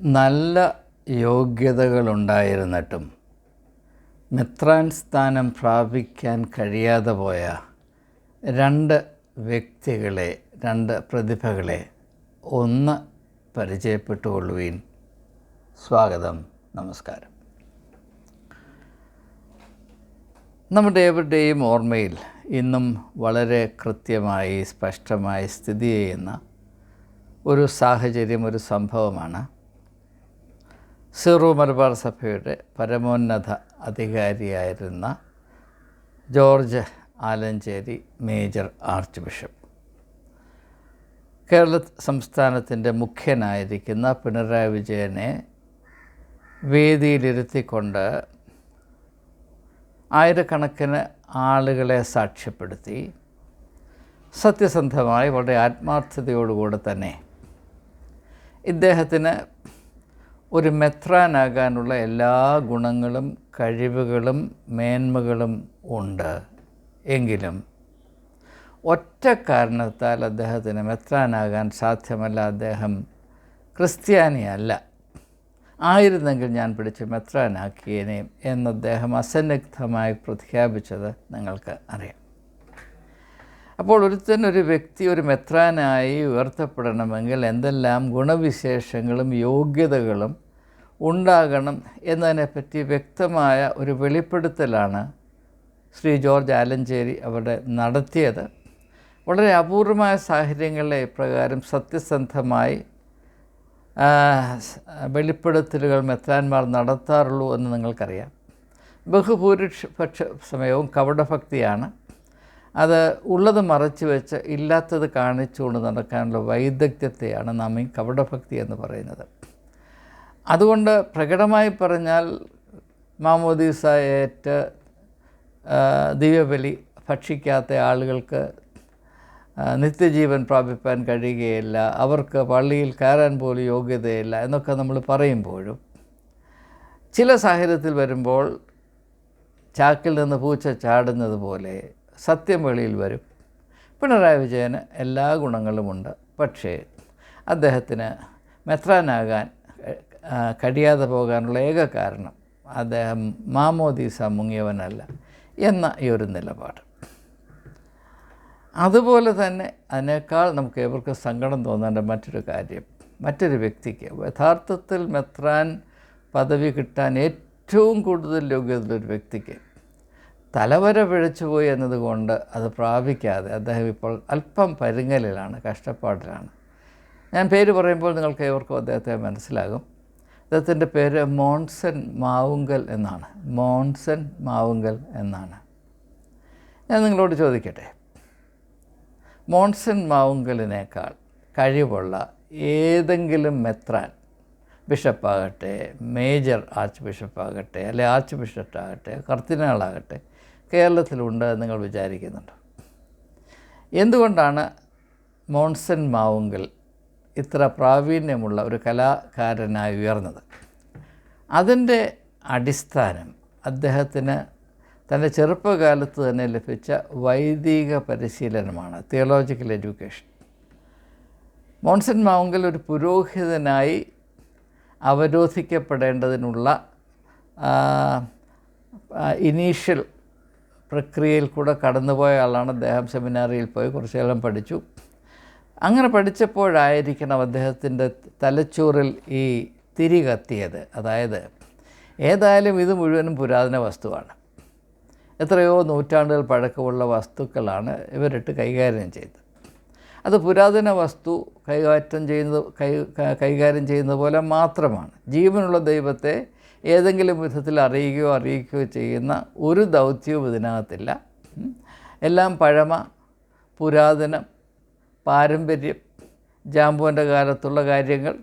നല്ല യോഗ്യതകളുണ്ടായിരുന്നിട്ടും മെത്രാൻ സ്ഥാനം പ്രാപിക്കാൻ കഴിയാതെ പോയ രണ്ട് വ്യക്തികളെ രണ്ട് പ്രതിഭകളെ ഒന്ന് പരിചയപ്പെട്ടുകൊള്ളുവീൻ. സ്വാഗതം നമസ്കാരം. നമ്മുടെ ഏവരുടെയും ഓർമ്മയിൽ ഇന്നും വളരെ കൃത്യമായി സ്പഷ്ടമായി സ്ഥിതി ചെയ്യുന്ന ഒരു സാഹചര്യം ഒരു സംഭവമാണ് സീറോ മലബാർ സഭയുടെ പരമോന്നത അധികാരിയായിരുന്ന George Alencherry major archbishop. Kerala സംസ്ഥാനത്തിന്റെ മുഖ്യനായിരിക്കുന്ന പിണറായി വിജയനെ വേദിയിലിരുത്തിക്കൊണ്ട് ആയിരക്കണക്കിന് ആളുകളെ സാക്ഷ്യപ്പെടുത്തി സത്യസന്ധമായി വളരെ ആത്മാർത്ഥതയോടുകൂടെ തന്നെ ഇദ്ദേഹത്തിന് ഒരു മെത്രാനാകാനുള്ള എല്ലാ ഗുണങ്ങളും കഴിവുകളും മേന്മകളും ഉണ്ട്. എങ്കിലും ഒറ്റ കാരണത്താൽ അദ്ദേഹത്തിന് മെത്രാനാകാൻ സാധ്യമല്ല. അദ്ദേഹം ക്രിസ്ത്യാനിയല്ല. ആയിരുന്നെങ്കിൽ ഞാൻ പിടിച്ച് മെത്രാനാക്കിയേനെയും എന്ന് അദ്ദേഹം അസന്നിഗ്ധമായി പ്രഖ്യാപിച്ചത് നിങ്ങൾക്ക് അറിയാം. അപ്പോൾ ഒരുത്തൻ ഒരു വ്യക്തി ഒരു മെത്രാനായി ഉയർത്തപ്പെടണമെങ്കിൽ എന്തെല്ലാം ഗുണവിശേഷങ്ങളും യോഗ്യതകളും ഉണ്ടാകണം എന്നതിനെപ്പറ്റി വ്യക്തമായ ഒരു വെളിപ്പെടുത്തലാണ് ശ്രീ ജോർജ് ആലഞ്ചേരി അവിടെ നടത്തിയത്. വളരെ അപൂർവമായ സാഹചര്യങ്ങളിലെ ഇപ്രകാരം സത്യസന്ധമായി വെളിപ്പെടുത്തലുകൾ മെത്രാന്മാർ നടത്താറുള്ളൂ എന്ന് നിങ്ങൾക്കറിയാം. ബഹുഭൂരിപക്ഷ പക്ഷ സമയവും കപടഭക്തിയാണ്. അത് ഉള്ളത് മറച്ചു വെച്ച് ഇല്ലാത്തത് കാണിച്ചുകൊണ്ട് നടക്കാനുള്ള വൈദഗ്ധ്യത്തെയാണ് നാം ഈ കപടഭക്തി എന്ന് പറയുന്നത്. അതുകൊണ്ട് പ്രകടമായി പറഞ്ഞാൽ മാമോദീസ ഏറ്റ് ദിവ്യബലി ഭക്ഷിക്കാത്ത ആളുകൾക്ക് നിത്യജീവൻ പ്രാപിപ്പാൻ കഴിയുകയില്ല അവർക്ക് പള്ളിയിൽ കയറാൻ പോലും യോഗ്യതയില്ല എന്നൊക്കെ നമ്മൾ പറയുമ്പോഴും ചില സാഹചര്യത്തിൽ വരുമ്പോൾ ചാക്കിൽ നിന്ന് പൂച്ച ചാടുന്നത് പോലെ സത്യം വെളിയിൽ വരും. പിണറായി വിജയന് എല്ലാ ഗുണങ്ങളുമുണ്ട്. പക്ഷേ അദ്ദേഹത്തിന് മെത്രാനാകാൻ കഴിയാതെ പോകാനുള്ള ഏക കാരണം അദ്ദേഹം മാമോദീസ മുങ്ങിയവനല്ല എന്ന ഈ ഒരു നിലപാട്. അതുപോലെ തന്നെ അതിനേക്കാൾ നമുക്ക് ഏവർക്കും സങ്കടം തോന്നേണ്ട മറ്റൊരു കാര്യം മറ്റൊരു വ്യക്തിക്ക് യഥാർത്ഥത്തിൽ മെത്രാൻ പദവി കിട്ടാൻ ഏറ്റവും കൂടുതൽ യോഗ്യതയുള്ളൊരു വ്യക്തിക്ക് തലവര പിഴച്ചുപോയി എന്നതുകൊണ്ട് അത് പ്രാപിക്കാതെ അദ്ദേഹം ഇപ്പോൾ അല്പം പരുങ്ങലിലാണ് കഷ്ടപ്പാടിലാണ്. ഞാൻ പേര് പറയുമ്പോൾ നിങ്ങൾക്ക് ഏവർക്കും അദ്ദേഹത്തെ മനസ്സിലാകും. അദ്ദേഹത്തിന്റെ പേര് മോൺസൺ മാവുങ്കൽ എന്നാണ്. മോൺസൺ മാവുങ്കൽ എന്നാണ്. ഞാൻ നിങ്ങളോട് ചോദിക്കട്ടെ. മോൺസൺ മാവുങ്കലിനേക്കാൾ കഴിവുള്ള ഏതെങ്കിലും മെത്രാൻ ബിഷപ്പാകട്ടെ മേജർ ആർച്ച് ബിഷപ്പാകട്ടെ അല്ലെ ആർച്ച് ബിഷപ്പാകട്ടെ കർത്തിനാളാകട്ടെ കേരളത്തിലുണ്ട് എന്ന് നിങ്ങൾ വിചാരിക്കുന്നുണ്ട്. എന്തുകൊണ്ടാണ് മോൺസൺ മാവുങ്കൽ ഇത്ര പ്രാവീണ്യമുള്ള ഒരു കലാകാരനായി ഉയർന്നത്? അതിന്റെ അടിസ്ഥാനം അദ്ദേഹത്തിന് തന്റെ ചെറുപ്പകാലത്ത് തന്നെ ലഭിച്ച വൈദിക പരിശീലനമാണ് തിയോളജിക്കൽ എഡ്യൂക്കേഷൻ. മോൺസൺ മാവുങ്കൽ ഒരു പുരോഹിതനായി അവരോധിക്കപ്പെടേണ്ടതിനുള്ള ഇനീഷ്യൽ പ്രക്രിയയിൽ കൂടെ കടന്നുപോയ ആളാണ്. അദ്ദേഹം സെമിനാറിയിൽ പോയി കുറച്ചു കാലം പഠിച്ചു. അങ്ങനെ പഠിച്ചപ്പോഴായിരിക്കണം അദ്ദേഹത്തിന്റെ തലച്ചോറിൽ ഈ തിരി കത്തിയത്. അതായത് ഏതായാലും ഇത് മുഴുവനും പുരാതന വസ്തുവാണ്. എത്രയോ നൂറ്റാണ്ടുകൾ പഴക്കമുള്ള വസ്തുക്കളാണ് ഇവരിട്ട് കൈകാര്യം ചെയ്തത്. അത് പുരാതന വസ്തു കൈകാര്യം ചെയ്യുന്നത് കൈ കൈകാര്യം ചെയ്യുന്ന പോലെ മാത്രമാണ്. ജീവനുള്ള ദൈവത്തെ ഏതെങ്കിലും വിധത്തിൽ അറിയുകയോ അറിയിക്കുകയോ ചെയ്യുന്ന ഒരു ദൗത്യവും ഇതിനകത്തില്ല. എല്ലാം പഴമ പുരാതനം പാരമ്പര്യം ജാമ്പുവിന്റെ കാലത്തുള്ള കാര്യങ്ങൾ.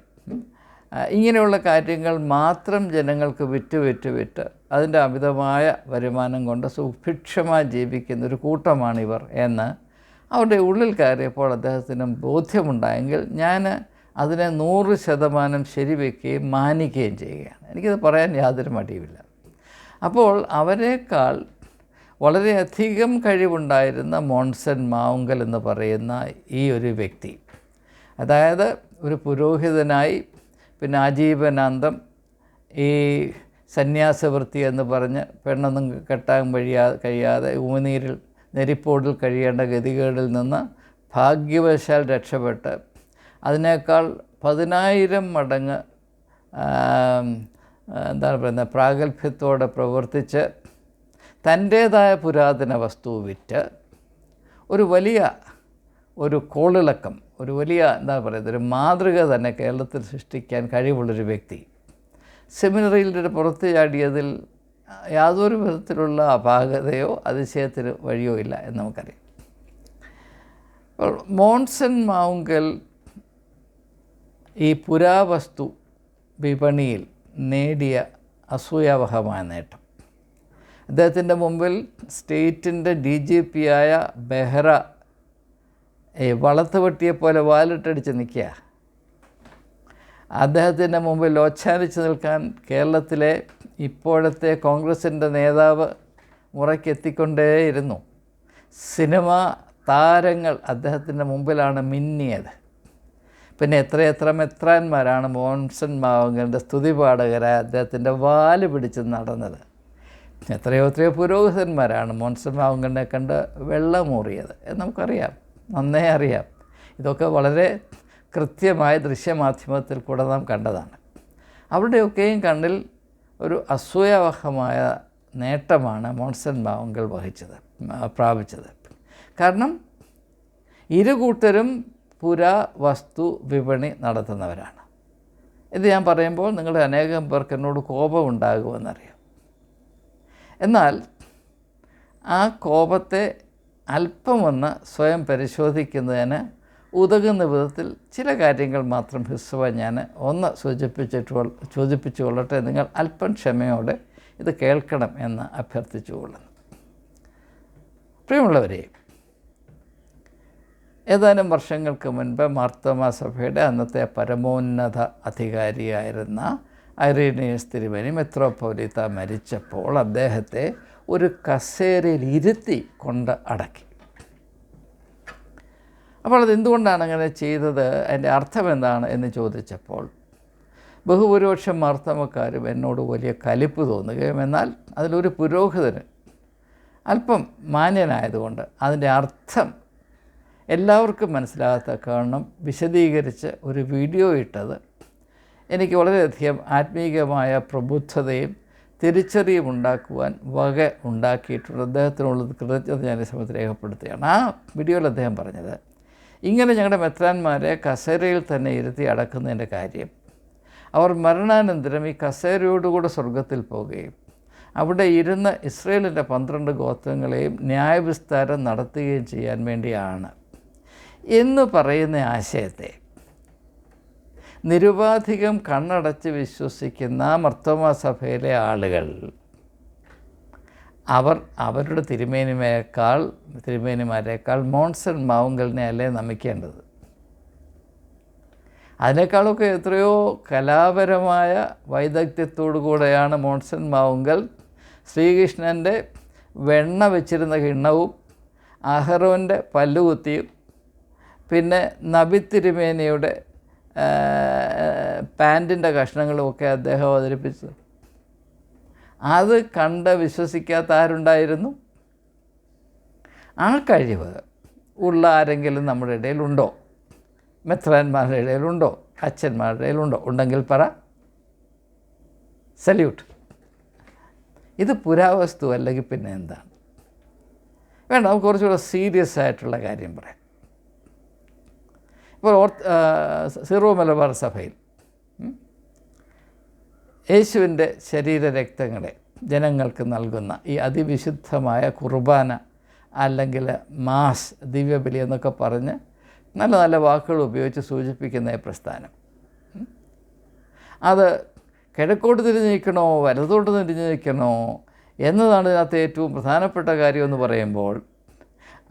ഇങ്ങനെയുള്ള കാര്യങ്ങൾ മാത്രം ജനങ്ങൾക്ക് വിറ്റ് വിറ്റ് വിറ്റ് അതിന്റെ അമിതമായ വരുമാനം കൊണ്ട് സുഭിക്ഷമായി ജീവിക്കുന്ന ഒരു കൂട്ടമാണിവർ എന്ന് അവരുടെ ഉള്ളിൽ കയറിയപ്പോൾ അദ്ദേഹത്തിന് ബോധ്യമുണ്ടായെങ്കിൽ ഞാൻ അതിനെ നൂറ് ശതമാനം ശരിവെക്കുകയും മാനിക്കുകയും ചെയ്യുകയാണ്. എനിക്കത് പറയാൻ യാതൊരു മടിയുമില്ല. അപ്പോൾ അവരെക്കാൾ വളരെയധികം കഴിവുണ്ടായിരുന്ന മോൺസൺ മാവുങ്കൽ എന്ന് പറയുന്ന ഈ ഒരു വ്യക്തി അതായത് ഒരു പുരോഹിതനായി പിന്നെ ആജീവനാന്തം ഈ സന്യാസവൃത്തി എന്ന് പറഞ്ഞ് പെണ്ണൊന്നും കെട്ടാൻ കഴിയാതെ കഴിയാതെ ഉമിനീരിൽ നെരിപ്പോടിൽ കഴിയേണ്ട ഗതികേടിൽ നിന്ന് ഭാഗ്യവശാൽ രക്ഷപ്പെട്ട് അതിനേക്കാൾ പതിനായിരം മടങ്ങ് എന്താണ് പറയുന്നത് പ്രാഗൽഭ്യത്തോടെ പ്രവർത്തിച്ച് തന്റേതായ പുരാതന വസ്തു വിറ്റ് ഒരു വലിയ ഒരു കോളിളക്കം ഒരു വലിയ എന്താ പറയുന്നത് ഒരു മാതൃക തന്നെ കേരളത്തിൽ സൃഷ്ടിക്കാൻ കഴിവുള്ളൊരു വ്യക്തി. സെമിനറിയിൽ പുറത്ത് ചാടിയതിൽ യാതൊരു വിധത്തിലുള്ള അപാകതയോ അതിശയത്തിന് വഴിയോ ഇല്ല എന്ന് നമുക്കറിയാം. മോൺസൺ മാവുങ്കൽ ഈ പുരാവസ്തു വിപണിയിൽ നേടിയ അസൂയാവഹമായ നേട്ടം. അദ്ദേഹത്തിന്റെ മുമ്പിൽ സ്റ്റേറ്റിന്റെ ഡി ജി പി ആയ ബെഹ്റ ഈ വളത്ത് വെട്ടിയെപ്പോലെ വാലിട്ടടിച്ച് നിൽക്കുക. അദ്ദേഹത്തിന്റെ മുമ്പിൽ ഓച്ഛാനിച്ച് നിൽക്കാൻ കേരളത്തിലെ ഇപ്പോഴത്തെ കോൺഗ്രസിന്റെ നേതാവ് മുറയ്ക്കെത്തിക്കൊണ്ടേയിരുന്നു സിനിമ താരങ്ങൾ അദ്ദേഹത്തിന്റെ മുമ്പിലാണ് മിന്നിയത്. പിന്നെ എത്ര എത്ര മെത്രാന്മാരാണ് മോൻസൺ സ്തുതി സ്തുതിപാഠകരായ അദ്ദേഹത്തിന്റെ വാൽ പിടിച്ച് നടന്നത്. എത്രയോ എത്രയോ പുരോഹിതന്മാരാണ് മോൻസൺ മാവങ്കലിനെ കണ്ട് വെള്ളമൂറിയത്. എന്ന് നമുക്കറിയാം. നന്നേ അറിയാം. ഇതൊക്കെ വളരെ കൃത്യമായ ദൃശ്യമാധ്യമത്തിൽ കൂടെ നാം കണ്ടതാണ്. അവിടെയൊക്കെയും കണ്ണിൽ ഒരു അസൂയാവഹമായ നേട്ടമാണ് മോൺസൺ മാവങ്കൽ വഹിച്ചത് പ്രാപിച്ചത്. കാരണം ഇരു കൂട്ടരും പുരാവസ്തു വിപണി നടത്തുന്നവരാണ്. ഇത് ഞാൻ പറയുമ്പോൾ നിങ്ങളുടെ അനേകം പേർക്ക് എന്നോട് കോപമുണ്ടാകുമെന്നറിയാം. എന്നാൽ ആ കോപത്തെ അല്പമൊന്ന് സ്വയം പരിശോധിക്കുന്നതിന് ഉതകുന്ന വിധത്തിൽ ചില കാര്യങ്ങൾ മാത്രം ഹിസ്വ ഞാൻ ഒന്ന് സൂചിപ്പിച്ചിട്ട് സൂചിപ്പിച്ചു കൊള്ളട്ടെ നിങ്ങൾ അല്പം ക്ഷമയോടെ ഇത് കേൾക്കണം എന്ന് അഭ്യർത്ഥിച്ചു കൊള്ളുന്നു പ്രിയമുള്ളവരെ ഏതാനും വർഷങ്ങൾക്ക് മുൻപ് മാർത്തോമാ സഭയുടെ അന്നത്തെ പരമോന്നത അധികാരിയായിരുന്ന ഐറീനിയസ് തിരുമേനി മെത്രോപൊലിത്ത മരിച്ചപ്പോൾ അദ്ദേഹത്തെ ഒരു കസേരയിൽ ഇരുത്തി കൊണ്ട് അടക്കി. അപ്പോൾ അത് എന്തുകൊണ്ടാണ് അങ്ങനെ ചെയ്തത്? അതിന്റെ അർത്ഥം എന്താണ് എന്ന് ചോദിച്ചപ്പോൾ ബഹുഭൂരിപക്ഷം മാർത്തമക്കാരും എന്നോട് വലിയ കലിപ്പ് തോന്നുകയും എന്നാൽ അതിലൊരു പുരോഹിതന് അല്പം മാന്യനായതുകൊണ്ട് അതിന്റെ അർത്ഥം എല്ലാവർക്കും മനസ്സിലാകാത്ത കാരണം വിശദീകരിച്ച് ഒരു വീഡിയോ ഇട്ടത്. എനിക്ക് വളരെയധികം ആത്മീയമായ പ്രബുദ്ധതയും തിരിച്ചറിയും ഉണ്ടാക്കുവാൻ വക ഉണ്ടാക്കിയിട്ടുണ്ട്. അദ്ദേഹത്തിനുള്ളത് കൃതജ്ഞത ഞാൻ ഈ സമയത്ത് രേഖപ്പെടുത്തുകയാണ്. ആ വീഡിയോയിൽ അദ്ദേഹം പറഞ്ഞത് ഇങ്ങനെ ഞങ്ങളുടെ മെത്രാന്മാരെ കസേരയിൽ തന്നെ ഇരുത്തി അടക്കുന്നതിന്റെ കാര്യം. അവർ മരണാനന്തരം ഈ കസേരയോടുകൂടെ സ്വർഗത്തിൽ പോവുകയും അവിടെ ഇരുന്ന് ഇസ്രയേലിന്റെ പന്ത്രണ്ട് ഗോത്രങ്ങളെയും ന്യായവിസ്താരം നടത്തുകയും ചെയ്യാൻ വേണ്ടിയാണ്. എന്ന് പറയുന്ന ആശയത്തെ നിരുപാധികം കണ്ണടച്ച് വിശ്വസിക്കുന്ന മർത്തോമ സഭയിലെ ആളുകൾ അവർ അവരുടെ തിരുമേനിമയേക്കാൾ തിരുമേനിമാരേക്കാൾ മോൺസൺ മാവുങ്കലിനെ അല്ലേ നമിക്കേണ്ടത്? അതിനേക്കാളൊക്കെ എത്രയോ കലാപരമായ വൈദഗ്ധ്യത്തോടു കൂടെയാണ് മോൺസൺ മാവുങ്കൽ ശ്രീകൃഷ്ണന്റെ വെണ്ണ വെച്ചിരുന്ന കിണ്ണവും അഹറോന്റെ പല്ലുകുത്തിയും പിന്നെ നബി തിരുമേനിയുടെ പാന്റിന്റെ കഷ്ണങ്ങളുമൊക്കെ അദ്ദേഹം അവതരിപ്പിച്ചു. അത് കണ്ട് വിശ്വസിക്കാത്ത ആരുണ്ടായിരുന്നു? ആ കഴിവ് ഉള്ള ആരെങ്കിലും നമ്മുടെ ഇടയിലുണ്ടോ? മെത്രാന്മാരുടെ ഇടയിലുണ്ടോ? അച്ഛന്മാരുടെ ഇടയിലുണ്ടോ? ഉണ്ടെങ്കിൽ പറ. സല്യൂട്ട് ഇത് പുരാവസ്തു അല്ലെങ്കിൽ പിന്നെ എന്താണ്? വേണ്ട നമുക്ക് കുറച്ചുകൂടെ സീരിയസ് ആയിട്ടുള്ള കാര്യം പറയാം. ഇപ്പോൾ ഓർത്ത് സീറോ മലബാർ സഭയിൽ യേശുവിന്റെ ശരീരരക്തങ്ങളെ ജനങ്ങൾക്ക് നൽകുന്ന ഈ അതിവിശുദ്ധമായ കുർബാന അല്ലെങ്കിൽ മാസ് ദിവ്യബലി എന്നൊക്കെ പറഞ്ഞ് നല്ല നല്ല വാക്കുകൾ ഉപയോഗിച്ച് സൂചിപ്പിക്കുന്ന ഈ പ്രസ്ഥാനം. അത് കിഴക്കോട്ട് തിരിഞ്ഞ് നിൽക്കണോ വലത്തോട്ട് തിരിഞ്ഞ് നിൽക്കണോ എന്നതാണ് ഇതിനകത്ത് ഏറ്റവും പ്രധാനപ്പെട്ട കാര്യമെന്ന് പറയുമ്പോൾ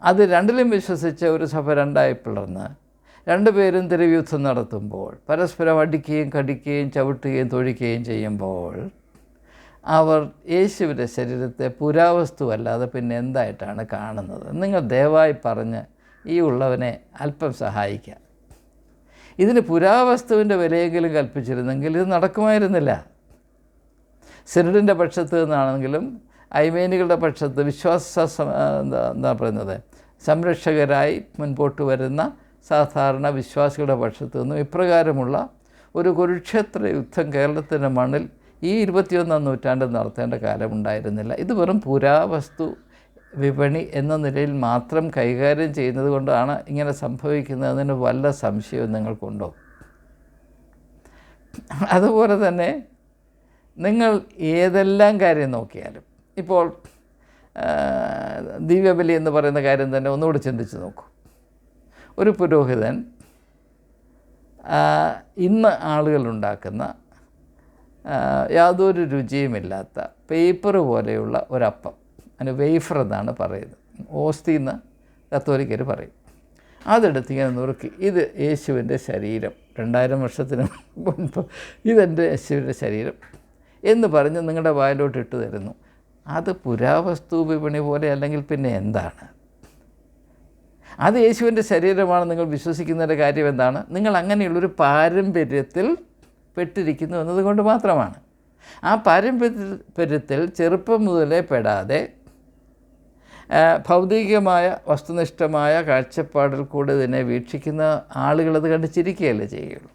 അത് രണ്ടിലും വിശ്വസിച്ച് ഒരു സഭ രണ്ടായി പിളർന്ന് രണ്ടുപേരും തിരയുദ്ധം നടത്തുമ്പോൾ പരസ്പരം അടിക്കുകയും കടിക്കുകയും ചവിട്ടുകയും തൊഴിക്കുകയും ചെയ്യുമ്പോൾ അവർ യേശുവിന്റെ ശരീരത്തെ പുരാവസ്തു അല്ലാതെ പിന്നെ എന്തായിട്ടാണ് കാണുന്നത്? നിങ്ങൾ ദയവായി പറഞ്ഞ് ഈ ഉള്ളവനെ അല്പം സഹായിക്കാം. ഇതിന് പുരാവസ്തുവിന്റെ വിലയെങ്കിലും കൽപ്പിച്ചിരുന്നെങ്കിൽ ഇത് നടക്കുമായിരുന്നില്ല. സിനഡിന്റെ പക്ഷത്ത് നിന്നാണെങ്കിലും ഐമേനുകളുടെ പക്ഷത്ത് വിശ്വാസ എന്താ പറയുന്നത്? സംരക്ഷകരായി മുൻപോട്ട് വരുന്ന സാധാരണ വിശ്വാസികളുടെ പക്ഷത്തു നിന്നും ഇപ്രകാരമുള്ള ഒരു കുരുക്ഷേത്ര യുദ്ധം കേരളത്തിന്റെ മണ്ണിൽ ഈ ഇരുപത്തിയൊന്നാം നൂറ്റാണ്ടിൽ നടത്തേണ്ട കാലമുണ്ടായിരുന്നില്ല ഇത് വെറും പുരാവസ്തു വിപണി എന്ന നിലയിൽ മാത്രം കൈകാര്യം ചെയ്യുന്നത് കൊണ്ടാണ് ഇങ്ങനെ സംഭവിക്കുന്നതിന് വല്ല സംശയവും നിങ്ങൾക്കുണ്ടോ? അതുപോലെ തന്നെ നിങ്ങൾ ഏതെല്ലാം കാര്യം നോക്കിയാലും ഇപ്പോൾ ദിവ്യബലി എന്ന് പറയുന്ന കാര്യം തന്നെ ഒന്നുകൂടി ചിന്തിച്ച് നോക്കൂ. ഒരു പുരോഹിതൻ ഇന്ന് ആളുകൾ ഉണ്ടാക്കുന്ന യാതൊരു രുചിയുമില്ലാത്ത പേപ്പർ പോലെയുള്ള ഒരപ്പം. അതിന് വെയ്ഫർ എന്നാണ് പറയുന്നത്. ഓസ്തി എന്ന് കത്തോലിക്കർ പറയും. അതെടുത്ത് ഇങ്ങനെ നുറുക്കി. ഇത് യേശുവിന്റെ ശരീരം. രണ്ടായിരം വർഷത്തിന് മുൻപ് ഇതെന്റെ യേശുവിന്റെ ശരീരം എന്ന് പറഞ്ഞ് നിങ്ങളുടെ വായിലോട്ട് ഇട്ട് തരുന്നു. അത് പുരാവസ്തു വിപണി പോലെ അല്ലെങ്കിൽ പിന്നെ എന്താണ്? അത് യേശുവിന്റെ ശരീരമാണ് നിങ്ങൾ വിശ്വസിക്കുന്നതിന്റെ കാര്യം എന്താണ്? നിങ്ങൾ അങ്ങനെയുള്ളൊരു പാരമ്പര്യത്തിൽ പെട്ടിരിക്കുന്നു എന്നതുകൊണ്ട് മാത്രമാണ്. ആ പാരമ്പര്യത്തിൽ ചെറുപ്പം മുതലേ പെടാതെ ഭൗതികമായ വസ്തുനിഷ്ഠമായ കാഴ്ചപ്പാടിൽ കൂടെ ഇതിനെ വീക്ഷിക്കുന്ന ആളുകളത് കണ്ട് ചിരിക്കുകയല്ലേ ചെയ്യുള്ളൂ.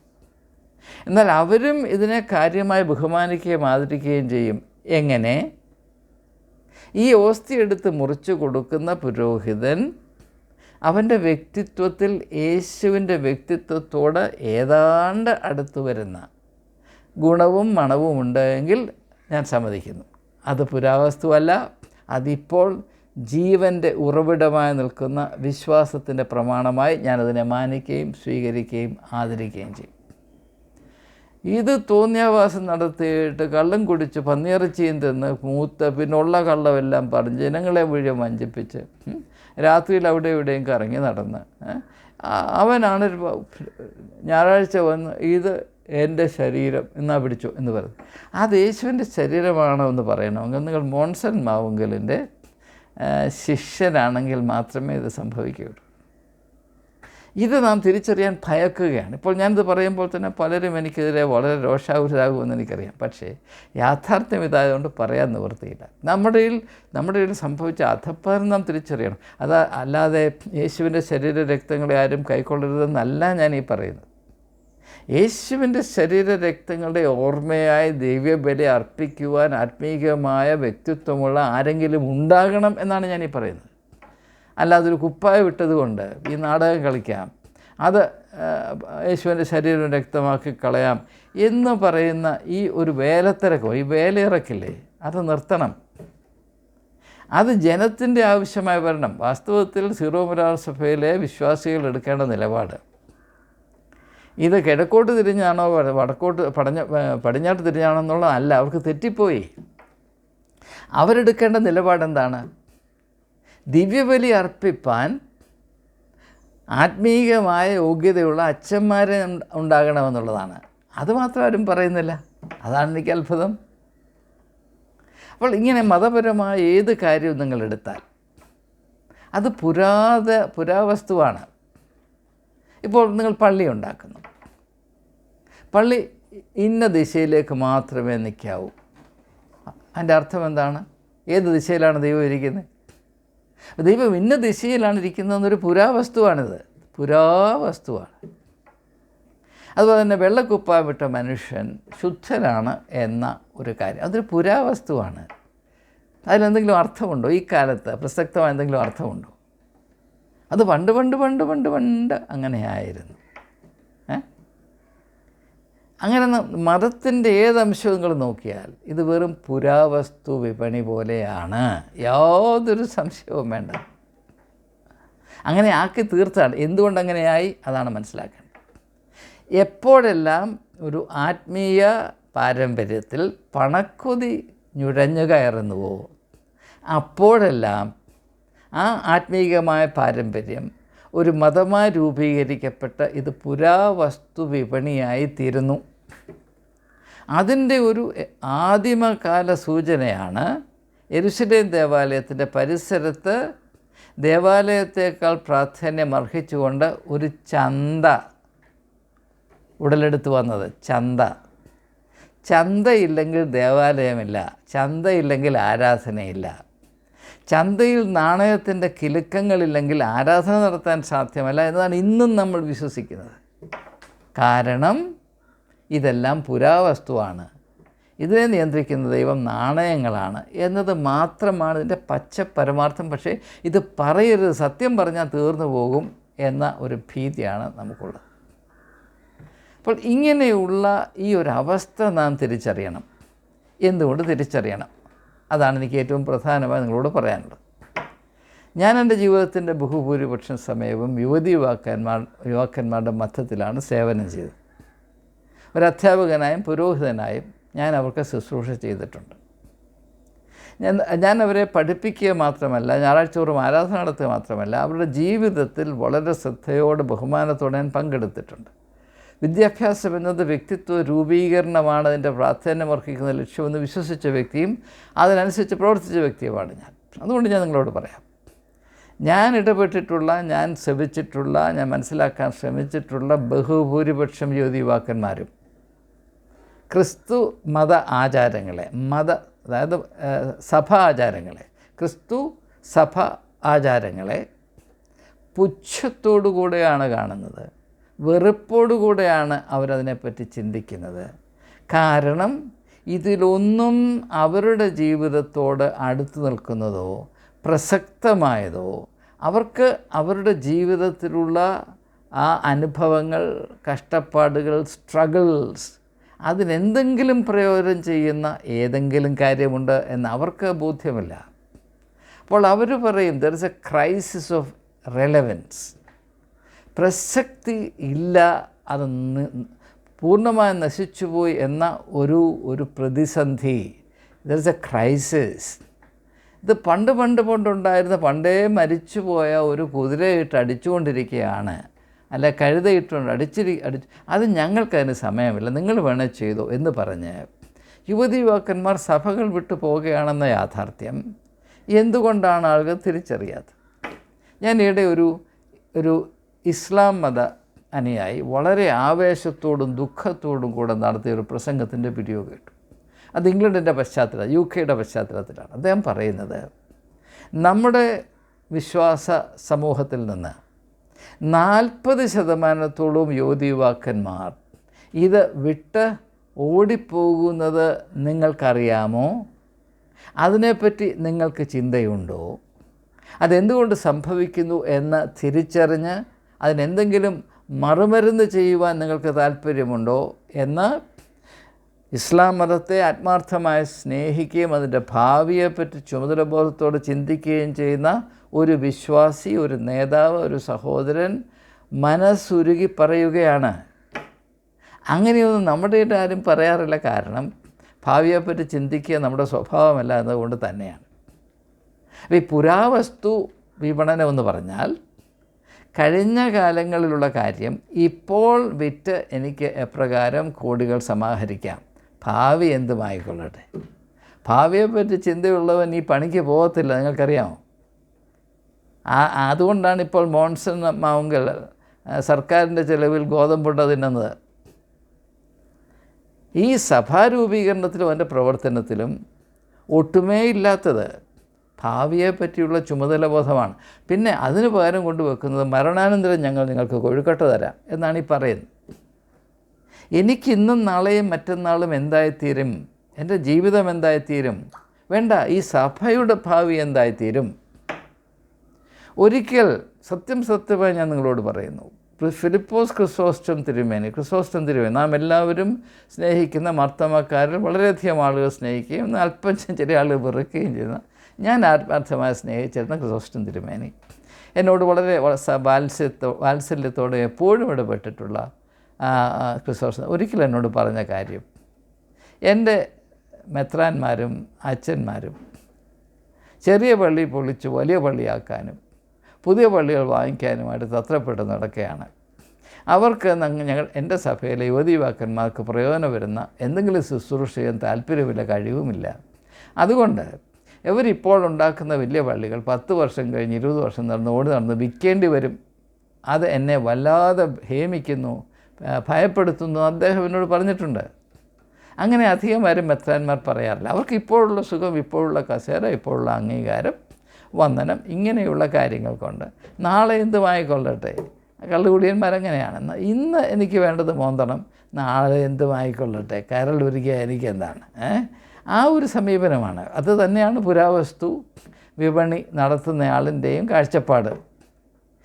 എന്നാൽ അവരും ഇതിനെ കാര്യമായി ബഹുമാനിക്കുകയും ആദരിക്കുകയും ചെയ്യും. എങ്ങനെ? ഈ ഓസ്തി എടുത്ത് മുറിച്ചു കൊടുക്കുന്ന പുരോഹിതൻ അവന്റെ വ്യക്തിത്വത്തിൽ യേശുവിന്റെ വ്യക്തിത്വത്തോട് ഏതാണ്ട് അടുത്തു വരുന്ന ഗുണവും മണവും ഉണ്ടെങ്കിൽ ഞാൻ സമ്മതിക്കുന്നു. അത് പുരാവസ്തുവല്ല അതിപ്പോൾ ജീവന്റെ ഉറവിടമായി നിൽക്കുന്ന വിശ്വാസത്തിന്റെ പ്രമാണമായി ഞാനതിനെ മാനിക്കുകയും സ്വീകരിക്കുകയും ആദരിക്കുകയും ചെയ്യും. ഇത് തോന്നിയാവാസം നടത്തിയിട്ട് കള്ളം കുടിച്ച് പന്നിയിറച്ചിയും തിന്ന് മൂത്ത പിന്നുള്ള കള്ളമെല്ലാം പറഞ്ഞ് ജനങ്ങളെ മുഴുവൻ വഞ്ചിപ്പിച്ച് രാത്രിയിൽ അവിടെ ഇവിടെയും കറങ്ങി നടന്ന് അവനാണ് ഞായറാഴ്ച വന്ന് ഇത് എന്റെ ശരീരം എന്നാ പിടിച്ചു എന്ന് പറഞ്ഞു. അത് യേശുവിന്റെ ശരീരമാണോ എന്ന് പറയണമെങ്കിൽ നിങ്ങൾ മോൺസൺ മാവുങ്കലിന്റെ ശിഷ്യനാണെങ്കിൽ മാത്രമേ ഇത് സംഭവിക്കുകയുള്ളൂ. ഇത് നാം തിരിച്ചറിയാൻ ഭയക്കുകയാണ്. ഇപ്പോൾ ഞാനിത് പറയുമ്പോൾ തന്നെ പലരും എനിക്കെതിരെ വളരെ രോഷാകുലരാകുമെന്ന് എനിക്കറിയാം. പക്ഷേ യാഥാർത്ഥ്യം ഇതായതുകൊണ്ട് പറയാൻ നിവൃത്തിയില്ല. നമ്മുടെ നമ്മുടെ സംഭവിച്ച അധപ്പാരം നാം തിരിച്ചറിയണം. അത് അല്ലാതെ യേശുവിന്റെ ശരീര രക്തങ്ങളെ ആരും കൈക്കൊള്ളരുതെന്നല്ല ഞാൻ ഈ പറയുന്നത്. യേശുവിന്റെ ശരീര രക്തങ്ങളുടെ ഓർമ്മയായി ദൈവബലി അർപ്പിക്കുവാൻ ആത്മീകമായ വ്യക്തിത്വമുള്ള ആരെങ്കിലും ഉണ്ടാകണം എന്നാണ് ഞാൻ ഈ പറയുന്നത്. അല്ലാതെ ഒരു കുപ്പായ വിട്ടതുകൊണ്ട് ഈ നാടകം കളിക്കാം. അത് യേശുവിന്റെ ശരീരം രക്തമാക്കി കളയാം എന്ന് പറയുന്ന ഈ ഒരു വേലത്തിരക്കോ ഈ വേലയിറക്കില്ലേ അത് നിർത്തണം. അത് ജനത്തിന്റെ ആവശ്യമായി വരണം വാസ്തവത്തിൽ സീറോ മുരാർ സഭയിലെ വിശ്വാസികൾ എടുക്കേണ്ട നിലപാട്. ഇത് കിഴക്കോട്ട് തിരിഞ്ഞാണോ വട- വടക്കോട്ട് പടഞ്ഞ പടിഞ്ഞാട്ട് തിരിഞ്ഞാണോ എന്നുള്ളതല്ല അവർക്ക് തെറ്റിപ്പോയി. അവരെടുക്കേണ്ട നിലപാടെന്താണ്? ദിവ്യബലി അർപ്പിപ്പാൻ ആത്മീയമായ യോഗ്യതയുള്ള അച്ഛന്മാരെ ഉണ്ട- ഉണ്ടാകണമെന്നുള്ളതാണ്. അത് മാത്രം ആരും പറയുന്നില്ല. അതാണ് എനിക്ക് അത്ഭുതം. അപ്പോൾ ഇങ്ങനെ മതപരമായ ഏത് കാര്യവും നിങ്ങൾ എടുത്താൽ അത് പുരാത പുരാവസ്തുവാണ്. ഇപ്പോൾ നിങ്ങൾ പള്ളി ഉണ്ടാക്കുന്നു. പള്ളി ഇന്ന ദിശയിലേക്ക് മാത്രമേ നിൽക്കാവൂ. അതിന്റെ അർത്ഥം എന്താണ്? ഏത് ദിശയിലാണ് ദൈവം ഇരിക്കുന്നത്? ദൈവം ഇന്ന ദിശയിലാണ് ഇരിക്കുന്നതെന്നൊരു പുരാവസ്തുവാണിത്. പുരാവസ്തുവാണ്. അതുപോലെ തന്നെ വെള്ളക്കുപ്പായം വിട്ട മനുഷ്യൻ ശുദ്ധനാണ് എന്ന ഒരു കാര്യം. അതൊരു പുരാവസ്തുവാണ്. അതിലെന്തെങ്കിലും അർത്ഥമുണ്ടോ? ഈ കാലത്ത് പ്രസക്തമായ എന്തെങ്കിലും അർത്ഥമുണ്ടോ? അത് പണ്ട് പണ്ട് പണ്ട് പണ്ട് പണ്ട് അങ്ങനെയായിരുന്നു. അങ്ങനെ മതത്തിന്റെ ഏതംശവും നിങ്ങൾ നോക്കിയാൽ ഇത് വെറും പുരാവസ്തു വിപണി പോലെയാണ്. യാതൊരു സംശയവും വേണ്ട. അങ്ങനെ ആക്കി തീർത്താണ് എന്തുകൊണ്ട് അങ്ങനെയായി? അതാണ് മനസ്സിലാക്കേണ്ടത്. എപ്പോഴെല്ലാം ഒരു ആത്മീയ പാരമ്പര്യത്തിൽ പണക്കൊതി ഞുഴഞ്ഞു കയറുന്നുവോ അപ്പോഴെല്ലാം ആ ആത്മീയമായ പാരമ്പര്യം ഒരു മതമായി രൂപീകരിക്കപ്പെട്ട ഇത് പുരാവസ്തു വിപണിയായി തീരുന്നു. അതിന്റെ ഒരു ആദിമകാല സൂചനയാണ് എരുസലേം ദേവാലയത്തിന്റെ പരിസരത്ത് ദേവാലയത്തേക്കാൾ പ്രാധാന്യം അർഹിച്ചുകൊണ്ട് ഒരു ചന്ത ഉടലെടുത്ത് വന്നത്. ചന്ത. ചന്തയില്ലെങ്കിൽ ദേവാലയമില്ല. ചന്തയില്ലെങ്കിൽ ആരാധനയില്ല. ചന്തയിൽ നാണയത്തിന്റെ കിലുക്കങ്ങളില്ലെങ്കിൽ ആരാധന നടത്താൻ സാധ്യമല്ല എന്നതാണ് ഇന്നും നമ്മൾ വിശ്വസിക്കുന്നത്. കാരണം ഇതെല്ലാം പുരാവസ്തുവാണ്. ഇതിനെ നിയന്ത്രിക്കുന്ന ദൈവം നാണയങ്ങളാണ് എന്നത് മാത്രമാണ് ഇതിന്റെ പച്ച പരമാർത്ഥം പക്ഷേ ഇത് പറയരുത് സത്യം പറഞ്ഞാൽ തീർന്നു പോകും എന്ന ഒരു ഭീതിയാണ് നമുക്കുള്ളത്. അപ്പോൾ ഇങ്ങനെയുള്ള ഈ ഒരു അവസ്ഥ നാം തിരിച്ചറിയണം. എന്തുകൊണ്ട് തിരിച്ചറിയണം? അതാണ് എനിക്ക് ഏറ്റവും പ്രധാനമായി നിങ്ങളോട് പറയാനുള്ളത്. ഞാൻ എന്റെ ജീവിതത്തിന്റെ ബഹുഭൂരിപക്ഷം സമയവും യുവതി യുവാക്കന്മാർ യുവാക്കന്മാരുടെ മധ്യത്തിലാണ് സേവനം ചെയ്തത്. ഒരു അധ്യാപകനായും പുരോഹിതനായും ഞാൻ അവർക്ക് ശുശ്രൂഷ ചെയ്തിട്ടുണ്ട്. ഞാൻ ഞാൻ അവരെ പഠിപ്പിക്കുക മാത്രമല്ല ഞായറാഴ്ച തോറും ആരാധന നടത്തുക മാത്രമല്ല അവരുടെ ജീവിതത്തിൽ വളരെ ശ്രദ്ധയോടെ ബഹുമാനത്തോടെ ഞാൻ പങ്കെടുത്തിട്ടുണ്ട്. വിദ്യാഭ്യാസം എന്നത് വ്യക്തിത്വ രൂപീകരണമാണ് അതിന്റെ പ്രാധാന്യം അർഹിക്കുന്ന ലക്ഷ്യമെന്ന് വിശ്വസിച്ച വ്യക്തിയും അതിനനുസരിച്ച് പ്രവർത്തിച്ച വ്യക്തിയുമാണ് ഞാൻ. അതുകൊണ്ട് ഞാൻ നിങ്ങളോട് പറയാം ഞാൻ ഇടപെട്ടിട്ടുള്ള ഞാൻ ശ്രമിച്ചിട്ടുള്ള ഞാൻ മനസ്സിലാക്കാൻ ശ്രമിച്ചിട്ടുള്ള ബഹുഭൂരിപക്ഷം യുവതി യുവാക്കന്മാരും ക്രിസ്തു മത ആചാരങ്ങളെ മത അതായത് സഭ ആചാരങ്ങളെ ക്രിസ്തു സഭ ആചാരങ്ങളെ പുച്ഛത്തോടുകൂടെയാണ് കാണുന്നത്. വെറുപ്പോടുകൂടെയാണ് അവരതിനെപ്പറ്റി ചിന്തിക്കുന്നത്. കാരണം ഇതിലൊന്നും അവരുടെ ജീവിതത്തോട് അടുത്തു നിൽക്കുന്നതോ പ്രസക്തമായതോ അവർക്ക് അവരുടെ ജീവിതത്തിലുള്ള ആ അനുഭവങ്ങൾ കഷ്ടപ്പാടുകൾ സ്ട്രഗിൾസ് അതിനെന്തെങ്കിലും പ്രയോജനം ചെയ്യുന്ന ഏതെങ്കിലും കാര്യമുണ്ട് എന്ന് അവർക്ക് ബോധ്യമില്ല. അപ്പോൾ അവർ പറയും there is a crisis of relevance പ്രസക്തി ഇല്ല അത് പൂർണമായി നശിച്ചുപോയി എന്ന ഒരു ഒരു പ്രതിസന്ധി. ദർ ഇസ് എ ക്രൈസിസ് ഇത് പണ്ട് പണ്ട് പണ്ടുണ്ടായിരുന്ന പണ്ടേ മരിച്ചുപോയ ഒരു കുതിരയിട്ട് അടിച്ചുകൊണ്ടിരിക്കുകയാണ്. അല്ല കഴുതയിട്ടുണ്ട്? അടിച്ചിരി അടിച്ച് അത് ഞങ്ങൾക്കതിന് സമയമില്ല. നിങ്ങൾ വേണേൽ ചെയ്തോ എന്ന് പറഞ്ഞ് യുവതി യുവാക്കന്മാർ സഭകൾ വിട്ടു പോവുകയാണെന്ന യാഥാർത്ഥ്യം. എന്തുകൊണ്ടാണ് ആളുകൾ തിരിച്ചറിയാത്തത്? ഞാൻ ഒരു ഒരു ഇസ്ലാം മത അനുയായി വളരെ ആവേശത്തോടും ദുഃഖത്തോടും കൂടെ നടത്തിയ ഒരു പ്രസംഗത്തിന്റെ വീഡിയോ കേട്ടു. അത് ഇംഗ്ലണ്ടിന്റെ പശ്ചാത്തലം യു കെയുടെ പശ്ചാത്തലത്തിലാണ്. അദ്ദേഹം പറയുന്നത് നമ്മുടെ വിശ്വാസ സമൂഹത്തിൽ നിന്ന് നാൽപ്പത് ശതമാനത്തോളം യുവതി യുവാക്കന്മാർ. ഇത് വിട്ട് ഓടിപ്പോകുന്നത് നിങ്ങൾക്കറിയാമോ? അതിനെപ്പറ്റി നിങ്ങൾക്ക് ചിന്തയുണ്ടോ? അതെന്തുകൊണ്ട് സംഭവിക്കുന്നു എന്ന് തിരിച്ചറിഞ്ഞ് അതിനെന്തെങ്കിലും മറുമരുന്ന് ചെയ്യുവാൻ നിങ്ങൾക്ക് താല്പര്യമുണ്ടോ എന്ന് ഇസ്ലാം മതത്തെ ആത്മാർത്ഥമായി സ്നേഹിക്കുകയും അതിന്റെ ഭാവിയെപ്പറ്റി ചുമതലബോധത്തോടെ ചിന്തിക്കുകയും ചെയ്യുന്ന ഒരു വിശ്വാസി ഒരു നേതാവ് ഒരു സഹോദരൻ മനസ്സുരുകി പറയുകയാണ്. അങ്ങനെയൊന്നും നമ്മുടെ ആരും പറയാറില്ല. കാരണം ഭാവിയെപ്പറ്റി ചിന്തിക്കുക നമ്മുടെ സ്വഭാവമല്ല എന്നതുകൊണ്ട് തന്നെയാണ്. അപ്പോൾ ഈ പുരാവസ്തു വിപണനം എന്ന് പറഞ്ഞാൽ കഴിഞ്ഞ കാലങ്ങളിലുള്ള കാര്യം ഇപ്പോൾ വിറ്റ് എനിക്ക് എപ്രകാരം കോടികൾ സമാഹരിക്കാം. ഭാവി എന്തുമായിക്കൊള്ളട്ടെ ഭാവിയെപ്പറ്റി ചിന്തയുള്ളവൻ ഈ പണിക്ക് പോകത്തില്ല. നിങ്ങൾക്കറിയാമോ? അതുകൊണ്ടാണ് ഇപ്പോൾ മോൺസൺ മാവുങ്കൽ സർക്കാരിന്റെ ചെലവിൽ ഗോതമ്പുണ്ട തിന്നുന്നത്. ഈ സഭാരൂപീകരണത്തിലും അവന്റെ പ്രവർത്തനത്തിലും ഒട്ടുമേ ഇല്ലാത്തത് ഭാവിയെ പറ്റിയുള്ള ചുമതല ബോധമാണ്. പിന്നെ അതിന് പകരം കൊണ്ടുവെക്കുന്നത് മരണാനന്തരം ഞങ്ങൾ നിങ്ങൾക്ക് കൊഴുക്കട്ട തരാം എന്നാണ് ഈ പറയുന്നത്. എനിക്കിന്നും നാളെയും മറ്റന്നാളും എന്തായിത്തീരും? എന്റെ ജീവിതം എന്തായിത്തീരും? വേണ്ട ഈ സഭയുടെ ഭാവി എന്തായിത്തീരും? ഒരിക്കൽ സത്യം സത്യമായി ഞാൻ നിങ്ങളോട് പറയുന്നു. ഫിലിപ്പോസ് ക്രിസോസ്റ്റം തിരുമേനി ക്രിസോസ്റ്റം തിരുമേനി. നാം എല്ലാവരും സ്നേഹിക്കുന്ന മർത്തമക്കാരിൽ വളരെയധികം ആളുകൾ സ്നേഹിക്കുകയും എന്നാൽ അല്പം ചെറിയ ആളുകൾ വെറുക്കുകയും ചെയ്യുന്ന ഞാൻ ആത്മാർത്ഥമായി സ്നേഹിച്ചിരുന്ന ക്രിസോസ്റ്റം തിരുമേനി. എന്നോട് വളരെ വാത്സല്യത്തോ വാത്സല്യത്തോടെ എപ്പോഴും ഇടപെട്ടിട്ടുള്ള ക്രിസോസ്റ്റം ഒരിക്കൽ എന്നോട് പറഞ്ഞ കാര്യം എന്റെ മെത്രാന്മാരും അച്ഛന്മാരും ചെറിയ പള്ളി പൊളിച്ച് വലിയ പള്ളിയാക്കാനും പുതിയ പള്ളികൾ വാങ്ങിക്കാനുമായിട്ട് തത്രപ്പെട്ട് നടക്കുകയാണ്. അവർക്ക് ഞങ്ങൾ എന്റെ സഭയിലെ യുവതി യുവാക്കന്മാർക്ക് പ്രയോജനം വരുന്ന എന്തെങ്കിലും ശുശ്രൂഷ ചെയ്യാൻ താല്പര്യമില്ല കഴിവുമില്ല. അതുകൊണ്ട് ഇവരിപ്പോൾ ഉണ്ടാക്കുന്ന വലിയ പള്ളികൾ പത്ത് വർഷം കഴിഞ്ഞ് ഇരുപത് വർഷം നടന്ന് ഓടി നടന്ന് വിൽക്കേണ്ടി വരും. അത് എന്നെ വല്ലാതെ ഹേമിക്കുന്നു ഭയപ്പെടുത്തുന്നു അദ്ദേഹം എന്നോട് പറഞ്ഞിട്ടുണ്ട്. അങ്ങനെ അധികം ആരും മെത്രാന്മാർ പറയാറില്ല. അവർക്ക് ഇപ്പോഴുള്ള സുഖം ഇപ്പോഴുള്ള കസേര ഇപ്പോഴുള്ള അംഗീകാരം വന്ദനം ഇങ്ങനെയുള്ള കാര്യങ്ങൾ കൊണ്ട്. നാളെ എന്തുമായിക്കൊള്ളട്ടെ കള്ളുകുടിയന്മാർ അങ്ങനെയാണ് ഇന്ന് എനിക്ക് വേണ്ടത് മോന്തണം. നാളെ എന്തുമായിക്കൊള്ളട്ടെ കരൾ ഒരുക്കുക എനിക്കെന്താണ് ആ ഒരു സമീപനമാണ്. അത് തന്നെയാണ് പുരാവസ്തു വിപണി നടത്തുന്നയാളിന്റെയും കാഴ്ചപ്പാട്.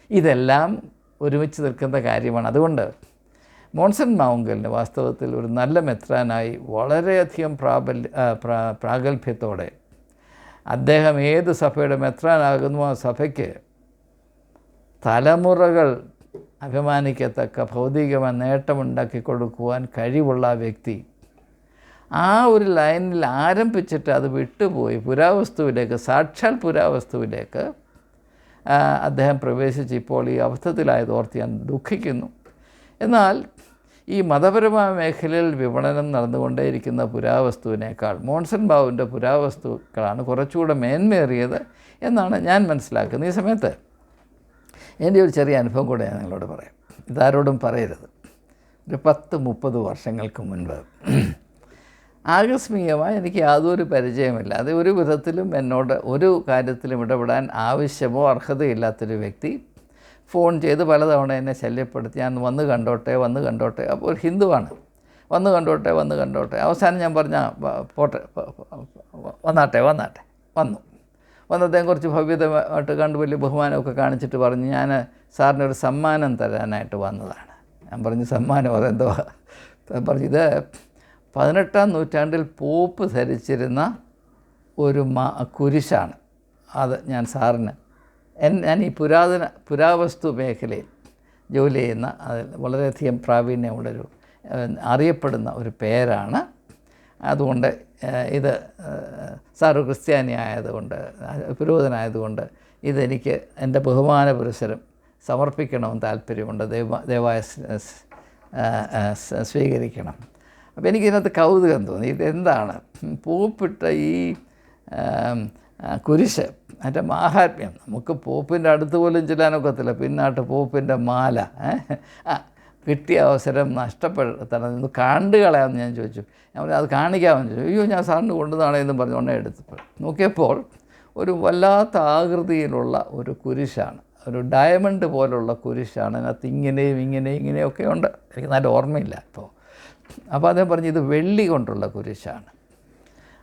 ഇതെല്ലാം ഒരുമിച്ച് നിൽക്കുന്ന കാര്യമാണ്. അതുകൊണ്ട് മോൺസൺ മാവുങ്കലിന് വാസ്തവത്തിൽ ഒരു നല്ല മെത്രാനായി വളരെയധികം പ്രാബല്യ പ്രാ- പ്രാഗൽഭ്യത്തോടെ അദ്ദേഹം ഏത് സഭയുടെ മെത്രാനാകുന്നു ആ സഭയ്ക്ക്? തലമുറകൾ അഭിമാനിക്കത്തക്ക ഭൗതികമായ നേട്ടമുണ്ടാക്കി കൊടുക്കുവാൻ കഴിവുള്ള വ്യക്തി ആ ഒരു ലൈനിൽ ആരംഭിച്ചിട്ട് അത് വിട്ടുപോയി പുരാവസ്തുവിലേക്ക് സാക്ഷാൽ പുരാവസ്തുവിലേക്ക് അദ്ദേഹം പ്രവേശിച്ച് ഇപ്പോൾ ഈ അബദ്ധത്തിലായത് ഓർത്ത് ഞാൻ ദുഃഖിക്കുന്നു. എന്നാൽ ഈ മതപരമായ മേഖലയിൽ വിപണനം നടന്നുകൊണ്ടേയിരിക്കുന്ന പുരാവസ്തുവിനേക്കാൾ മോൺസൺ ബാബുവിന്റെ പുരാവസ്തുക്കളാണ് കുറച്ചുകൂടെ മേന്മേറിയത് എന്നാണ് ഞാൻ മനസ്സിലാക്കുന്നത് ഈ സമയത്ത്. എന്റെ ഒരു ചെറിയ അനുഭവം കൂടെ ഞാൻ നിങ്ങളോട് പറയാം. ഇതാരോടും പറയരുത്. ഒരു പത്ത് മുപ്പത് വർഷങ്ങൾക്ക് മുൻപ് ആകസ്മികമായി എനിക്ക് യാതൊരു പരിചയമില്ല അത് ഒരു വിധത്തിലും എന്നോട് ഒരു കാര്യത്തിലും ഇടപെടാൻ ആവശ്യമോ അർഹതയോ അർഹതയില്ലാത്തൊരു വ്യക്തി ഫോൺ ചെയ്ത് പലതവണ എന്നെ ശല്യപ്പെടുത്തി. ഞാൻ വന്ന് കണ്ടോട്ടെ വന്ന് കണ്ടോട്ടെ. അപ്പോൾ ഒരു ഹിന്ദുവാണ്. വന്ന് കണ്ടോട്ടെ വന്ന് കണ്ടോട്ടെ. അവസാനം ഞാൻ പറഞ്ഞ പോട്ടെ വന്നാട്ടെ വന്നാട്ടെ. വന്നു. വന്നദ്ദേഹം കുറച്ച് ഭവ്യതമായിട്ട് കണ്ട് വലിയ ബഹുമാനമൊക്കെ കാണിച്ചിട്ട് പറഞ്ഞു ഞാൻ സാറിന് ഒരു സമ്മാനം തരാനായിട്ട് വന്നതാണ്. ഞാൻ പറഞ്ഞു സമ്മാനം അതെന്തോ? പറഞ്ഞു ഇത് പതിനെട്ടാം നൂറ്റാണ്ടിൽ പോപ്പ് ധരിച്ചിരുന്ന ഒരു മാ കുരിശാണ്. അത് ഞാൻ സാറിന് ഞാൻ ഈ പുരാതന പുരാവസ്തു മേഖലയിൽ ജോലി ചെയ്യുന്ന അതിൽ വളരെയധികം പ്രാവീണ്യമുള്ളൊരു അറിയപ്പെടുന്ന ഒരു പേരാണ്. അതുകൊണ്ട് ഇത് സാറ് ക്രിസ്ത്യാനി ആയതുകൊണ്ട് പുരോഹിതനായതുകൊണ്ട് ഇതെനിക്ക് എന്റെ ബഹുമാന പുരസരം സമർപ്പിക്കണമെന്ന് താല്പര്യമുണ്ട്. ദൈവ ദയവായ സ്വീകരിക്കണം. അപ്പോൾ എനിക്കിതിനകത്ത് കൗതുകം തോന്നി. ഇതെന്താണ്? പൂപ്പിട്ട ഈ കുരിശ് അതിന്റെ മാഹാത്മ്യം. നമുക്ക് പോപ്പിന്റെ അടുത്ത് പോലും ചെല്ലാനൊക്കത്തില്ല പിന്നാട്ട് പോപ്പിന്റെ മാല? കിട്ടിയ അവസരം നഷ്ടപ്പെടുത്തണം. ഇന്ന് കണ്ടു കളയാമെന്ന് ഞാൻ ചോദിച്ചു. ഞാൻ പറഞ്ഞു അത് കാണിക്കാമെന്ന് ചോദിച്ചു. അയ്യോ ഞാൻ സാറിന് കൊണ്ടുവന്നാണ് എന്നും പറഞ്ഞു ഉടനെ എടുത്തപ്പോൾ. നോക്കിയപ്പോൾ ഒരു വല്ലാത്ത ആകൃതിയിലുള്ള ഒരു കുരിശാണ്. ഒരു ഡയമണ്ട് പോലുള്ള കുരിശാണ്. അതിനകത്ത് ഇങ്ങനെയും ഇങ്ങനെയും ഇങ്ങനെയൊക്കെ ഉണ്ട്. എനിക്ക് നല്ല ഓർമ്മയില്ല ഇപ്പോൾ. അപ്പോൾ അദ്ദേഹം പറഞ്ഞു ഇത് വെള്ളി കൊണ്ടുള്ള കുരിശാണ്.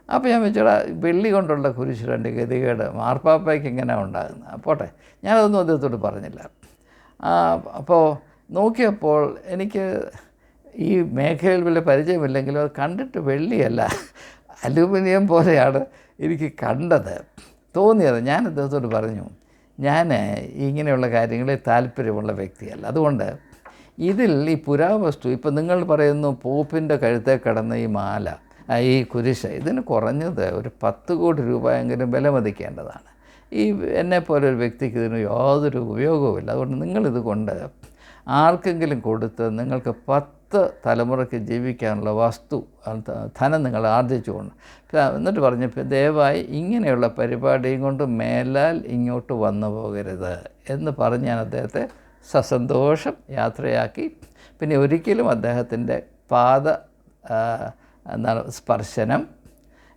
അപ്പോൾ ഞാൻ വെച്ചോടാ വെള്ളി കൊണ്ടുള്ള കുരിശ് രണ്ട് ഗതികേട് മാർപ്പാപ്പയ്ക്ക് ഇങ്ങനെ ഉണ്ടാകുന്നത്? പോട്ടെ ഞാനതൊന്നും അദ്ദേഹത്തോട് പറഞ്ഞില്ല. അപ്പോൾ നോക്കിയപ്പോൾ എനിക്ക് ഈ മേഖലയിൽ വലിയ പരിചയമില്ലെങ്കിലും അത് കണ്ടിട്ട് വെള്ളിയല്ല അലൂമിനിയം പോലെയാണ് എനിക്ക് കണ്ടത്. തോന്നിയത് ഞാൻ അദ്ദേഹത്തോട് പറഞ്ഞു ഞാൻ ഇങ്ങനെയുള്ള കാര്യങ്ങളിൽ താല്പര്യമുള്ള വ്യക്തിയല്ല. അതുകൊണ്ട് ഇതിൽ ഈ പുരാവസ്തു ഇപ്പം നിങ്ങൾ പറയുന്നു പോപ്പിന്റെ കഴുത്തേ കിടന്ന ഈ മാല ഈ കുരിശ് ഇതിന് കുറഞ്ഞത് ഒരു പത്ത് കോടി രൂപയെങ്കിലും വിലമതിക്കേണ്ടതാണ് ഈ എന്നെപ്പോലെ ഒരു വ്യക്തിക്ക് ഇതിന് യാതൊരു ഉപയോഗവുമില്ല. അതുകൊണ്ട് നിങ്ങളിത് കൊണ്ട് ആർക്കെങ്കിലും കൊടുത്ത് നിങ്ങൾക്ക് പത്ത് തലമുറയ്ക്ക് ജീവിക്കാനുള്ള വസ്തു ധനം നിങ്ങൾ ആർജിച്ചുകൊണ്ട്. എന്നിട്ട് പറഞ്ഞു "ഇപ്പം ദയവായി ഇങ്ങനെയുള്ള പരിപാടിയും കൊണ്ട് മേലാൽ ഇങ്ങോട്ട് വന്നു പോകരുത് എന്ന് പറഞ്ഞ് ഞാൻ അദ്ദേഹത്തെ സസന്തോഷം യാത്രയാക്കി. പിന്നെ ഒരിക്കലും അദ്ദേഹത്തിന്റെ ആ, എന്താണ് സ്പർശനം.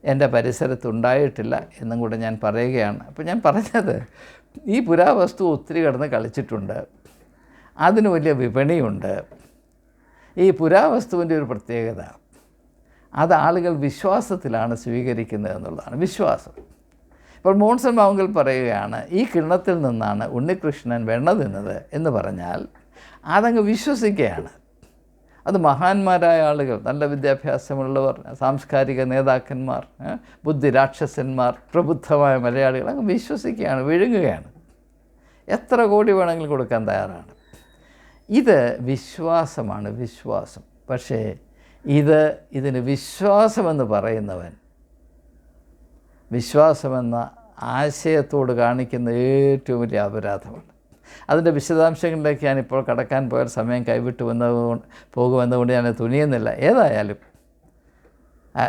എന്റെ പരിസരത്തുണ്ടായിട്ടില്ല എന്നും കൂടെ ഞാൻ പറയുകയാണ്. അപ്പോൾ ഞാൻ പറഞ്ഞത് ഈ പുരാവസ്തു ഒത്തിരി കിടന്ന് കളിച്ചിട്ടുണ്ട്. അതിന് വലിയ വിപണിയുണ്ട്. ഈ പുരാവസ്തുവിന്റെ ഒരു പ്രത്യേകത അത് ആളുകൾ വിശ്വാസത്തിലാണ് സ്വീകരിക്കുന്നത് എന്നുള്ളതാണ് വിശ്വാസം. ഇപ്പോൾ മോൺസൺ മാവുങ്കൽ പറയുകയാണ് ഈ കിണ്ണത്തിൽ നിന്നാണ് ഉണ്ണികൃഷ്ണൻ വെണ്ണ തിന്നത് എന്ന് പറഞ്ഞാൽ അതങ്ങ് വിശ്വസിക്കുകയാണ്. അത് മഹാന്മാരായ ആളുകൾ നല്ല വിദ്യാഭ്യാസമുള്ളവർ സാംസ്കാരിക നേതാക്കന്മാർ ബുദ്ധി രാക്ഷസന്മാർ പ്രബുദ്ധമായ മലയാളികൾ അങ്ങ് വിശ്വസിക്കുകയാണ് വിഴുങ്ങുകയാണ്. എത്ര കോടി വേണമെങ്കിലും കൊടുക്കാൻ തയ്യാറാണ്. ഇത് വിശ്വാസമാണ് വിശ്വാസം. പക്ഷേ ഇത് ഇതിന് വിശ്വാസമെന്ന് പറയുന്നവൻ വിശ്വാസമെന്ന ആശയത്തോട് കാണിക്കുന്ന ഏറ്റവും വലിയ അപരാധമാണ്. അതിന്റെ വിശദാംശങ്ങളിലേക്ക് ഇപ്പോൾ കടക്കാൻ പോയാൽ സമയം കൈവിട്ടു വന്നതുകൊണ്ട് പോകുമെന്നുകൊണ്ട് ഞാൻ തുനിയുന്നില്ല. ഏതായാലും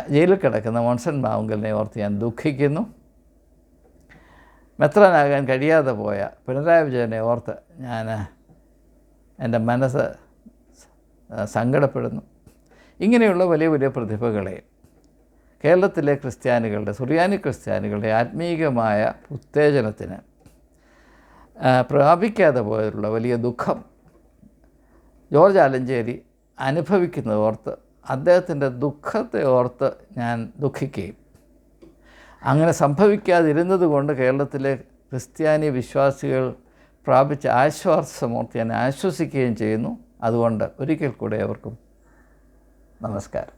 ജയിലിൽ കിടക്കുന്ന മോൺസൺ മാവുങ്കലിനെ ഓർത്ത് ഞാൻ ദുഃഖിക്കുന്നു. മെത്രാനാകാൻ കഴിയാതെ പോയ പിണറായി വിജയനെ ഓർത്ത് ഞാൻ എന്റെ മനസ്സ് സങ്കടപ്പെടുന്നു. ഇങ്ങനെയുള്ള വലിയ വലിയ പ്രതിഭകളെ കേരളത്തിലെ ക്രിസ്ത്യാനികളുടെ സുറിയാനി ക്രിസ്ത്യാനികളുടെ ആത്മീയമായ ഉത്തേജനത്തിന് പ്രാപിക്കാതെ പോയതിലുള്ള വലിയ ദുഃഖം ജോർജ് ആലഞ്ചേരി അനുഭവിക്കുന്നത് ഓർത്ത് അദ്ദേഹത്തിന്റെ ദുഃഖത്തെ ഓർത്ത് ഞാൻ ദുഃഖിക്കുകയും. അങ്ങനെ സംഭവിക്കാതിരുന്നത് കൊണ്ട് കേരളത്തിലെ ക്രിസ്ത്യാനി വിശ്വാസികൾ പ്രാപിച്ച ആശ്വാസമൂർത്തി ഞാൻ ആശ്വസിക്കുകയും ചെയ്യുന്നു. അതുകൊണ്ട് ഒരിക്കൽ കൂടെ അവർക്കും നമസ്കാരം.